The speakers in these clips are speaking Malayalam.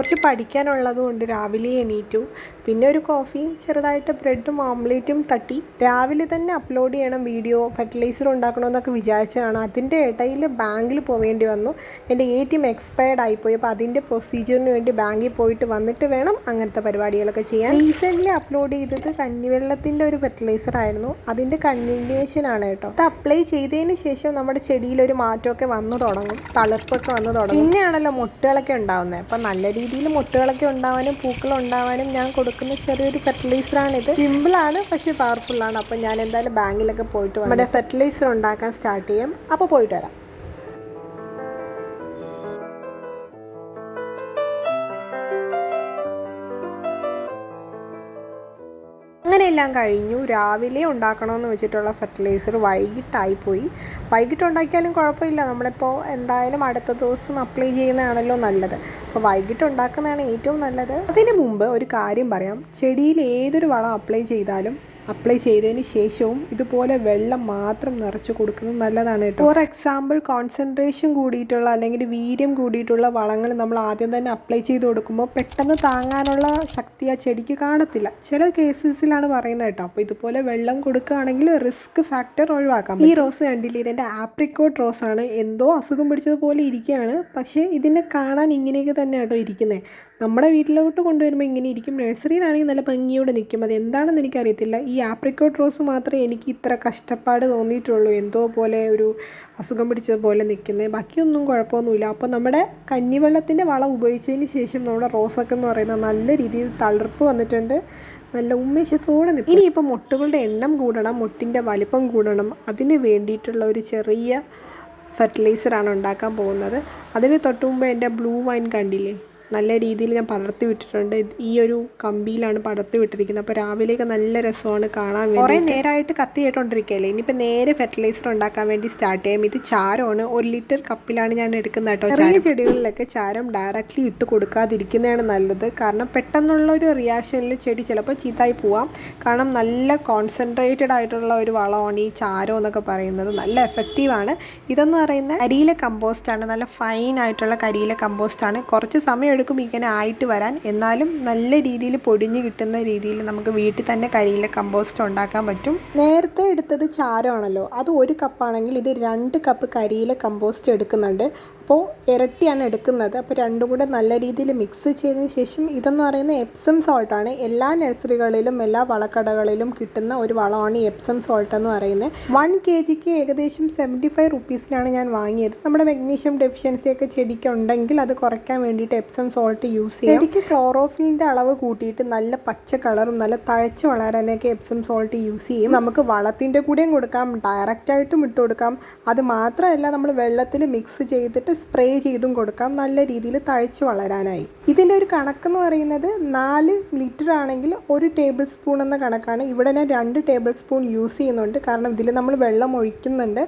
കുറച്ച് പഠിക്കാനുള്ളതും കൊണ്ട് രാവിലെ എണീറ്റു. പിന്നെ ഒരു കോഫിയും ചെറുതായിട്ട് ബ്രെഡും ഓംലേറ്റും തട്ടി. രാവിലെ തന്നെ അപ്ലോഡ് ചെയ്യണം വീഡിയോ ഫെർട്ടിലൈസർ ഉണ്ടാക്കണമെന്നൊക്കെ വിചാരിച്ചതാണ്. അതിന്റെ ഇടയിൽ ബാങ്കിൽ പോവേണ്ടി വന്നു. എന്റെ എ ടി എം എക്സ്പയർഡ് ആയിപ്പോയി. അപ്പോൾ അതിന്റെ പ്രൊസീജിയറിന് വേണ്ടി ബാങ്കിൽ പോയിട്ട് വന്നിട്ട് വേണം അങ്ങനത്തെ പരിപാടികളൊക്കെ ചെയ്യാൻ. റീസെന്റ്ലി അപ്ലോഡ് ചെയ്തത് കഞ്ഞിവെള്ളത്തിന്റെ ഒരു ഫെർട്ടിലൈസർ ആയിരുന്നു. അതിന്റെ കണ്ടിന്യൂഷൻ ആണ് കേട്ടോ. അത് അപ്ലൈ ചെയ്തതിന് ശേഷം നമ്മുടെ ചെടിയിൽ ഒരു മാറ്റമൊക്കെ വന്നു തുടങ്ങും. തളിർപ്പൊക്കെ വന്നു തുടങ്ങും. പിന്നെയാണല്ലോ മുട്ടുകളൊക്കെ ഉണ്ടാവുന്നത്. അപ്പം നല്ല രീതിയിൽ മുട്ടുകളൊക്കെ ഉണ്ടാവാനും പൂക്കൾ ഉണ്ടാവാനും ഞാൻ കൊടുക്കുന്ന ചെറിയൊരു ഫെർട്ടിലൈസറാണിത് സിമ്പിളാണ് പക്ഷേ പവർഫുള്ളാണ് അപ്പം ഞാൻ എന്തായാലും ബാങ്കിലൊക്കെ പോയിട്ട് നമ്മുടെ ഫെർട്ടിലൈസർ ഉണ്ടാക്കാൻ സ്റ്റാർട്ട് ചെയ്യും. അപ്പോൾ പോയിട്ട് വരാം. അങ്ങനെയെല്ലാം കഴിഞ്ഞു. രാവിലെ ഉണ്ടാക്കണമെന്ന് വെച്ചിട്ടുള്ള ഫെർട്ടിലൈസർ വൈകിട്ടായി പോയി വൈകിട്ട് ഉണ്ടാക്കിയാലും കുഴപ്പമില്ല. നമ്മളിപ്പോൾ എന്തായാലും അടുത്ത ദിവസം അപ്ലൈ ചെയ്യുന്നതാണല്ലോ നല്ലത്. അപ്പോൾ വൈകിട്ട് ഉണ്ടാക്കുന്നതാണ് ഏറ്റവും നല്ലത്. അതിന് മുമ്പ് ഒരു കാര്യം പറയാം. ചെടിയിൽ ഏതൊരു വളം അപ്ലൈ ചെയ്താലും അപ്ലൈ ചെയ്തതിന് ശേഷവും ഇതുപോലെ വെള്ളം മാത്രം നിറച്ച് കൊടുക്കുന്നത് നല്ലതാണ് കേട്ടോ. ഫോർ എക്സാമ്പിൾ കോൺസെൻട്രേഷൻ കൂടിയിട്ടുള്ള അല്ലെങ്കിൽ വീര്യം കൂടിയിട്ടുള്ള വളങ്ങൾ നമ്മൾ ആദ്യം തന്നെ അപ്ലൈ ചെയ്ത് കൊടുക്കുമ്പോൾ പെട്ടെന്ന് താങ്ങാനുള്ള ശക്തി ആ ചെടിക്ക് കാണത്തില്ല. ചില കേസസിലാണ് പറയുന്നത് കേട്ടോ. അപ്പോൾ ഇതുപോലെ വെള്ളം കൊടുക്കുകയാണെങ്കിൽ റിസ്ക് ഫാക്ടർ ഒഴിവാക്കാം ഈ റോസ് കണ്ടില്ലേ ഇതിന്റെ ആപ്രിക്കോട്ട് റോസ് ആണ്. എന്തോ അസുഖം പിടിച്ചതുപോലെ ഇരിക്കുകയാണ്. പക്ഷേ ഇതിനെ കാണാൻ ഇങ്ങനെയൊക്കെ തന്നെ കേട്ടോ ഇരിക്കുന്നത്. നമ്മുടെ വീട്ടിലോട്ട് കൊണ്ടുവരുമ്പോൾ ഇങ്ങനെ ഇരിക്കും. നഴ്സറിയിലാണെങ്കിൽ നല്ല ഭംഗിയോടെ നിൽക്കും. അത് എന്താണെന്ന് എനിക്കറിയത്തില്ല. ഈ ആപ്രിക്കോട്ട് റോസ് മാത്രമേ എനിക്ക് ഇത്ര കഷ്ടപ്പാട് തോന്നിയിട്ടുള്ളൂ. എന്തോ പോലെ ഒരു അസുഖം പിടിച്ചത് പോലെ നിൽക്കുന്നത് ബാക്കിയൊന്നും കുഴപ്പമൊന്നുമില്ല. അപ്പോൾ നമ്മുടെ കഞ്ഞിവെള്ളത്തിന്റെ വളം ഉപയോഗിച്ചതിന് ശേഷം നമ്മുടെ റോസൊക്കെ എന്ന് പറയുന്നത് നല്ല രീതിയിൽ തളിർപ്പ് വന്നിട്ടുണ്ട്. നല്ല ഉന്മേഷത്തോടെ നിൽക്കും. ഇനിയിപ്പോൾ മുട്ടുകളുടെ എണ്ണം കൂടണം. മുട്ടിന്റെ വലിപ്പം കൂടണം. അതിന് വേണ്ടിയിട്ടുള്ള ഒരു ചെറിയ ഫെർട്ടിലൈസറാണ് ഉണ്ടാക്കാൻ പോകുന്നത്. അതിന് തൊട്ട് മുമ്പ് എന്റെ ബ്ലൂ വൈൻ കണ്ടില്ലേ? നല്ല രീതിയിൽ ഞാൻ പടർത്തി വിട്ടിട്ടുണ്ട്. ഈ ഒരു കമ്പിയിലാണ് പടർത്തി വിട്ടിരിക്കുന്നത്. അപ്പോൾ രാവിലെയൊക്കെ നല്ല രസമാണ് കാണാൻ വേണ്ടി കുറേ നേരമായിട്ട് കത്തി കേട്ടോണ്ടിരിക്കുകയല്ലേ ഇനിയിപ്പോൾ നേരെ ഫെർട്ടിലൈസർ ഉണ്ടാക്കാൻ വേണ്ടി സ്റ്റാർട്ട് ചെയ്യാം. ഇത് ചാരമാണ്. ഒരു ലിറ്റർ കപ്പിലാണ് ഞാൻ എടുക്കുന്നത് കേട്ടോ ചെറിയ ചെടികളിലൊക്കെ ചാരം ഡയറക്റ്റ്ലി ഇട്ട് കൊടുക്കാതിരിക്കുന്നതാണ് നല്ലത്. കാരണം പെട്ടെന്നുള്ള ഒരു റിയാക്ഷനിൽ ചെടി ചിലപ്പോൾ ചീത്തായി പോവാം. കാരണം നല്ല കോൺസെൻട്രേറ്റഡ് ആയിട്ടുള്ള ഒരു വളമാണ് ഈ ചാരം എന്നൊക്കെ പറയുന്നത്. നല്ല എഫക്റ്റീവാണ് ഇതെന്ന് പറയുന്ന കരിയിലെ കമ്പോസ്റ്റാണ് നല്ല ഫൈൻ ആയിട്ടുള്ള കരിയിലെ കമ്പോസ്റ്റാണ് കുറച്ച് സമയം എടുക്കും ഇങ്ങനെ ആയിട്ട് വരാൻ. എന്നാലും നല്ല രീതിയിൽ പൊടിഞ്ഞ് കിട്ടുന്ന രീതിയിൽ നമുക്ക് വീട്ടിൽ തന്നെ കരിയില കമ്പോസ്റ്റ് ഉണ്ടാക്കാൻ പറ്റും. നേരത്തെ എടുത്തത് ചാരമാണല്ലോ. അത് ഒരു കപ്പാണെങ്കിൽ ഇത് രണ്ട് കപ്പ് കരിയില കമ്പോസ്റ്റ് എടുക്കുന്നുണ്ട്. അപ്പോൾ ഇരട്ടിയാണ് എടുക്കുന്നത്. അപ്പോൾ രണ്ടും കൂടെ നല്ല രീതിയിൽ മിക്സ് ചെയ്തതിന് ശേഷം ഇതെന്ന് പറയുന്ന എപ്സം സോൾട്ടാണ് എല്ലാ നഴ്സറികളിലും എല്ലാ വളക്കടകളിലും കിട്ടുന്ന ഒരു വളമാണ് എപ്സം സോൾട്ട് എന്ന് പറയുന്നത്. വൺ കെ ജിക്ക് ഏകദേശം സെവന്റി ഫൈവ് റുപ്പീസിനാണ് ഞാൻ വാങ്ങിയത്. നമ്മുടെ മെഗ്നീഷ്യം ഡെഫിഷ്യൻസി ഒക്കെ ചെടിക്ക് ഉണ്ടെങ്കിൽ അത് കുറയ്ക്കാൻ വേണ്ടിയിട്ട് എപ്സം സോൾട്ട് യൂസ് ചെയ്യാം. എനിക്ക് ക്ലോറോഫിലിന്റെ അളവ് കൂട്ടിയിട്ട് നല്ല പച്ച കളറും നല്ല തഴച്ച് വളരാനൊക്കെ എപ്സം സോൾട്ട് യൂസ് ചെയ്യും. നമുക്ക് വളത്തിന്റെ കൂടെയും കൊടുക്കാം ഡയറക്റ്റ് ആയിട്ടും ഇട്ട് കൊടുക്കാം. അത് മാത്രമല്ല നമ്മൾ വെള്ളത്തിൽ മിക്സ് ചെയ്തിട്ട് സ്പ്രേ ചെയ്തും കൊടുക്കാം. നല്ല രീതിയിൽ തഴച്ച് വളരാനായി. ഇതിന്റെ ഒരു കണക്കെന്ന് പറയുന്നത് നാല് ലിറ്റർ ആണെങ്കിൽ ഒരു ടേബിൾ സ്പൂൺ എന്ന കണക്കാണ്. ഇവിടെ ഞാൻ രണ്ട് ടേബിൾ സ്പൂൺ യൂസ് ചെയ്യുന്നുണ്ട്. കാരണം ഇതിൽ നമ്മൾ വെള്ളം ഒഴിക്കുന്നുണ്ട്.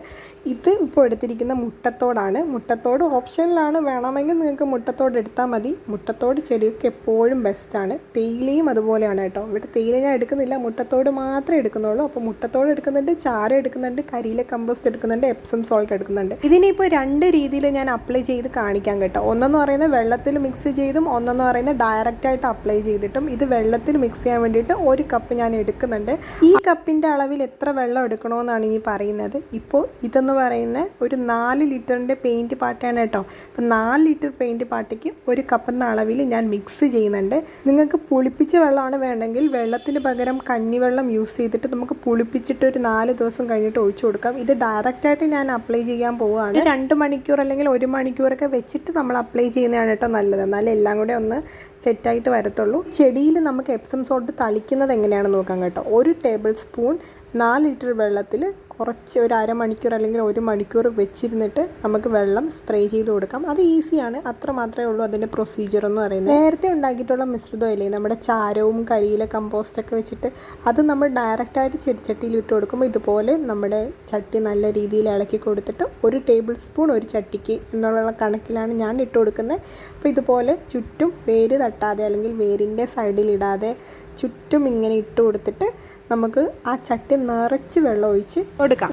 ഇത് ഇപ്പോൾ എടുത്തിരിക്കുന്ന മുട്ടത്തോടാണ്. മുട്ടത്തോട് ഓപ്ഷനിലാണ് വേണമെങ്കിൽ നിങ്ങൾക്ക് മുട്ടത്തോട് എടുത്താൽ മതി. മുട്ടത്തോട് ചെടികൾക്ക് എപ്പോഴും ബെസ്റ്റാണ് തേയിലയും അതുപോലെയാണ് കേട്ടോ. ഇവിടെ തേയില ഞാൻ എടുക്കുന്നില്ല. മുട്ടത്തോട് മാത്രമേ എടുക്കുന്നുള്ളൂ. അപ്പോൾ മുട്ടത്തോട് എടുക്കുന്നുണ്ട് ചാര എടുക്കുന്നുണ്ട് കരിയില കമ്പോസ്റ്റ് എടുക്കുന്നുണ്ട് എപ്സം സോൾട്ട് എടുക്കുന്നുണ്ട്. ഇതിനിപ്പോൾ രണ്ട് രീതിയിൽ ഞാൻ അപ്ലൈ ചെയ്ത് കാണിക്കാം കേട്ടോ. ഒന്നെന്ന് പറയുന്നത് വെള്ളത്തിൽ മിക്സ് ചെയ്തും ഒന്നെന്ന് പറയുന്നത് ഡയറക്റ്റ് ആയിട്ട് അപ്ലൈ ചെയ്തിട്ടും. ഇത് വെള്ളത്തിൽ മിക്സ് ചെയ്യാൻ വേണ്ടിയിട്ട് ഒരു കപ്പ് ഞാൻ എടുക്കുന്നുണ്ട്. ഈ കപ്പിന്റെ അളവിൽ എത്ര വെള്ളം എടുക്കണമെന്നാണ് ഇനി പറയുന്നത്. ഇപ്പോൾ ഇതെന്ന് പറയുന്ന ഒരു നാല് ലിറ്ററിന്റെ പെയിന്റ് പാട്ടയാണ് കേട്ടോ. അപ്പോൾ നാല് ലിറ്റർ പെയിന്റ് പാട്ടയ്ക്ക് ഒരു കപ്പ് എന്ന അളവിൽ ഞാൻ മിക്സ് ചെയ്യുന്നുണ്ട്. നിങ്ങൾക്ക് പുളിപ്പിച്ച വെള്ളമാണ് വേണ്ടെങ്കിൽ വെള്ളത്തിന് പകരം കഞ്ഞിവെള്ളം യൂസ് ചെയ്തിട്ട് നമുക്ക് പുളിപ്പിച്ചിട്ട് ഒരു നാല് ദിവസം കഴിഞ്ഞിട്ട് ഒഴിച്ചു കൊടുക്കാം. ഇത് ഡയറക്റ്റായിട്ട് ഞാൻ അപ്ലൈ ചെയ്യാൻ പോവുകയാണ്. രണ്ട് മണിക്കൂർ അല്ലെങ്കിൽ ഒരു മണിക്കൂറൊക്കെ വെച്ചിട്ട് നമ്മൾ അപ്ലൈ ചെയ്യുന്നതാണ് കേട്ടോ നല്ലത്. എന്നാലും എല്ലാം കൂടെ ഒന്ന് സെറ്റായിട്ട് വരത്തുള്ളൂ. ചെടിയിൽ നമുക്ക് എപ്സം സോൾട്ട് തളിക്കുന്നത് എങ്ങനെയാണെന്ന് നോക്കാം കേട്ടോ. ഒരു ടേബിൾ സ്പൂൺ നാല് ലിറ്റർ വെള്ളത്തിൽ കുറച്ച് ഒരു അരമണിക്കൂർ അല്ലെങ്കിൽ ഒരു മണിക്കൂർ വെച്ചിരുന്നിട്ട് നമുക്ക് വെള്ളം സ്പ്രേ ചെയ്ത് കൊടുക്കാം. അത് ഈസിയാണ് അത്ര മാത്രമേ ഉള്ളൂ അതിന്റെ പ്രൊസീജിയർ എന്ന് പറയുന്നത്. നേരത്തെ ഉണ്ടാക്കിയിട്ടുള്ള മിശ്രിതമല്ലേ നമ്മുടെ ചാരവും കരിയില കമ്പോസ്റ്റൊക്കെ വെച്ചിട്ട് അത് നമ്മൾ ഡയറക്റ്റായിട്ട് ചെടിച്ചട്ടിയിൽ ഇട്ട് കൊടുക്കുമ്പോൾ ഇതുപോലെ നമ്മുടെ ചട്ടി നല്ല രീതിയിൽ ഇളക്കി കൊടുത്തിട്ട് ഒരു ടേബിൾ സ്പൂൺ ഒരു ചട്ടിക്ക് എന്നുള്ള കണക്കിലാണ് ഞാൻ ഇട്ട് കൊടുക്കുന്നത്. അപ്പോൾ ഇതുപോലെ ചുറ്റും വേര് തട്ടാതെ അല്ലെങ്കിൽ വേരിന്റെ സൈഡിൽ ഇടാതെ ചുറ്റും ഇങ്ങനെ ഇട്ട് കൊടുത്തിട്ട് നമുക്ക് ആ ചട്ടി നിറച്ച് വെള്ളം ഒഴിച്ച് കൊടുക്കാം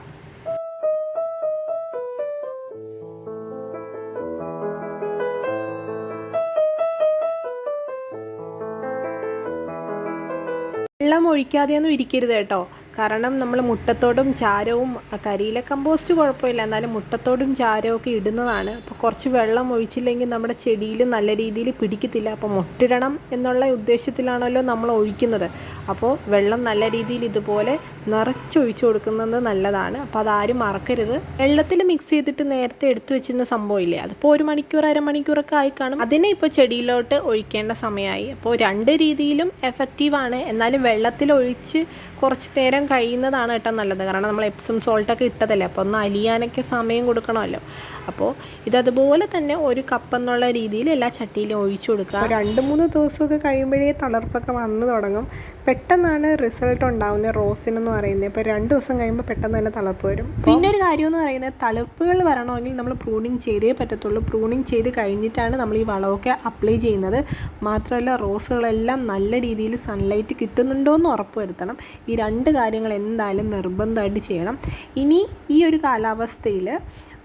വെള്ളം ഒഴിക്കാതെയൊന്നും ഇരിക്കരുത് കേട്ടോ. കാരണം നമ്മൾ മുട്ടത്തോടും ചാരവും കരിയില കമ്പോസ്റ്റ് കുഴപ്പമില്ല. എന്നാലും മുട്ടത്തോടും ചാരവും ഒക്കെ ഇടുന്നതാണ്. അപ്പോൾ കുറച്ച് വെള്ളം ഒഴിച്ചില്ലെങ്കിൽ നമ്മുടെ ചെടിയിൽ നല്ല രീതിയിൽ പിടിക്കത്തില്ല. അപ്പോൾ മുട്ടിടണം എന്നുള്ള ഉദ്ദേശത്തിലാണല്ലോ നമ്മൾ ഒഴിക്കുന്നത്. അപ്പോൾ വെള്ളം നല്ല രീതിയിൽ ഇതുപോലെ നിറച്ചൊഴിച്ചു കൊടുക്കുന്നത് നല്ലതാണ്. അപ്പോൾ അതാരും മറക്കരുത്. വെള്ളത്തിൽ മിക്സ് ചെയ്തിട്ട് നേരത്തെ എടുത്തു വെച്ചിരുന്ന സംഭവമില്ലേ? അതിപ്പോൾ ഒരു മണിക്കൂർ അരമണിക്കൂറൊക്കെ ആയി കാണും. അതിനെ ഇപ്പോൾ ചെടിയിലോട്ട് ഒഴിക്കേണ്ട സമയമായി. അപ്പോൾ രണ്ട് രീതിയിലും എഫക്റ്റീവാണ് എന്നാലും വെള്ളത്തിൽ ഒഴിച്ച് കുറച്ച് നേരം കഴിയുന്നതാണ് കേട്ടോ നല്ലത്. കാരണം നമ്മൾ എപ്സം സോൾട്ടൊക്കെ ഇട്ടതല്ലേ? അപ്പോൾ ഒന്ന് അലിയാനൊക്കെ സമയം കൊടുക്കണമല്ലോ. അപ്പോൾ ഇതതുപോലെ തന്നെ ഒരു കപ്പ് എന്നുള്ള രീതിയിൽ എല്ലാ ചട്ടിയിലും ഒഴിച്ചു കൊടുക്കുക. രണ്ട് മൂന്ന് ദിവസമൊക്കെ കഴിയുമ്പോഴേ തളർപ്പൊക്കെ വന്നു തുടങ്ങും. പെട്ടെന്നാണ് റിസൾട്ട് ഉണ്ടാവുന്നത് റോസിനെന്ന് പറയുന്നത്. ഇപ്പോൾ രണ്ട് ദിവസം കഴിയുമ്പോൾ പെട്ടെന്ന് തന്നെ തളർപ്പ് വരും. പിന്നെ ഒരു കാര്യം എന്ന് പറയുന്നത് തളപ്പുകൾ വരണമെങ്കിൽ നമ്മൾ പ്രൂണിങ് ചെയ്തേ പറ്റത്തുള്ളൂ. പ്രൂണിങ് ചെയ്ത് കഴിഞ്ഞിട്ടാണ് നമ്മൾ ഈ വളമൊക്കെ അപ്ലൈ ചെയ്യുന്നത്. മാത്രമല്ല റോസുകളെല്ലാം നല്ല രീതിയിൽ സൺലൈറ്റ് കിട്ടുന്നുണ്ടോ എന്ന് ഉറപ്പുവരുത്തണം ഈ രണ്ട് കാര്യങ്ങൾ എന്തായാലും നിർബന്ധമായിട്ട് ചെയ്യണം. ഇനി ഈ ഒരു കാലാവസ്ഥയിൽ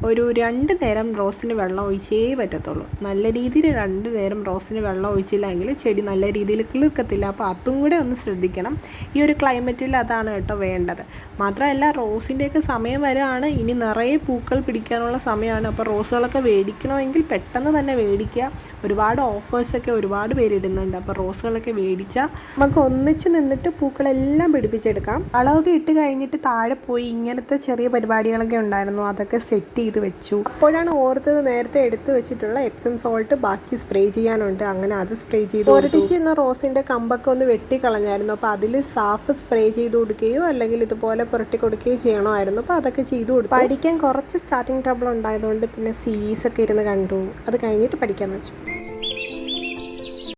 ഒരു രണ്ട് നേരം റോസിന് വെള്ളം ഒഴിച്ചേ പറ്റത്തുള്ളൂ. നല്ല രീതിയിൽ രണ്ട് നേരം റോസിന് വെള്ളം ഒഴിച്ചില്ലെങ്കിൽ ചെടി നല്ല രീതിയിൽ കിളിർക്കത്തില്ല അപ്പോൾ അതും കൂടെ ഒന്ന് ശ്രദ്ധിക്കണം. ഈ ഒരു ക്ലൈമറ്റിൽ അതാണ് കേട്ടോ വേണ്ടത്. മാത്രമല്ല റോസിന്റെയൊക്കെ സമയം വരെയാണ് ഇനി നിറയെ പൂക്കൾ പിടിക്കാനുള്ള സമയമാണ്. അപ്പോൾ റോസുകളൊക്കെ മേടിക്കണമെങ്കിൽ പെട്ടെന്ന് തന്നെ മേടിക്കുക ഒരുപാട് ഓഫേഴ്സൊക്കെ ഒരുപാട് പേര് ഇടുന്നുണ്ട്. അപ്പോൾ റോസുകളൊക്കെ മേടിച്ചാൽ നമുക്ക് ഒന്നിച്ച് നിന്നിട്ട് പൂക്കളെല്ലാം പിടിപ്പിച്ചെടുക്കാം. വളമൊക്കെ ഇട്ട് കഴിഞ്ഞിട്ട് താഴെ പോയി ഇങ്ങനത്തെ ചെറിയ പരിപാടികളൊക്കെ ഉണ്ടായിരുന്നു. അതൊക്കെ സെറ്റ് ചെയ്ത്. വെച്ചു. അപ്പോഴാണ് ഓർത്തത് നേരത്തെ എടുത്തു വെച്ചിട്ടുള്ള എപ്സം സോൾട്ട് ബാക്കി സ്പ്രേ ചെയ്യാനുണ്ട്. അങ്ങനെ അത് സ്പ്രേ ചെയ്തു ഒരട്ടിച്ച് എന്ന റോസിന്റെ കമ്പൊക്കെ ഒന്ന് വെട്ടിക്കളഞ്ഞായിരുന്നു. അപ്പോൾ അതിൽ സാഫ് സ്പ്രേ ചെയ്ത് കൊടുക്കുകയോ അല്ലെങ്കിൽ ഇതുപോലെ പുരട്ടി കൊടുക്കുകയോ ചെയ്യണമായിരുന്നു. അപ്പോൾ അതൊക്കെ ചെയ്തു കൊടുത്തു. പഠിക്കാൻ കുറച്ച് സ്റ്റാർട്ടിങ് ട്രബിൾ ഉണ്ടായതുകൊണ്ട് പിന്നെ സീരീസ് ഒക്കെ ഇരുന്ന് കണ്ടു. അത് കഴിഞ്ഞിട്ട് പഠിക്കാമെന്ന് വെച്ചു.